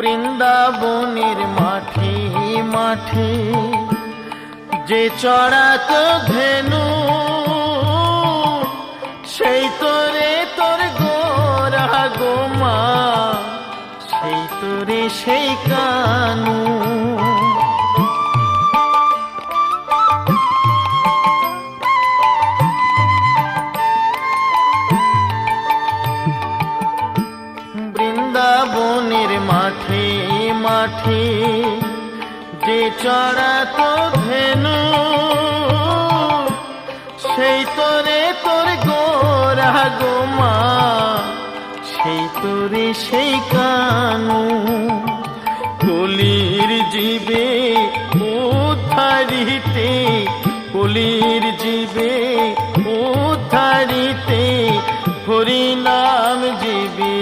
বৃন্দাবনের মাঠে মাঠে যে চড়াত ধেনু, সেই তোরে তোর গোরা গোমা সেই তোরে সেই কানু। বৃন্দাবনের মাঠে মাঠে যে চড়াত ধেনু, সেই তোরে তোর গোরা গোমা সেই তোরে সেই কানু। কলির জীবে উদ্ধারিতে, কলির জীবে উদ্ধারিতে হরি নাম জীবে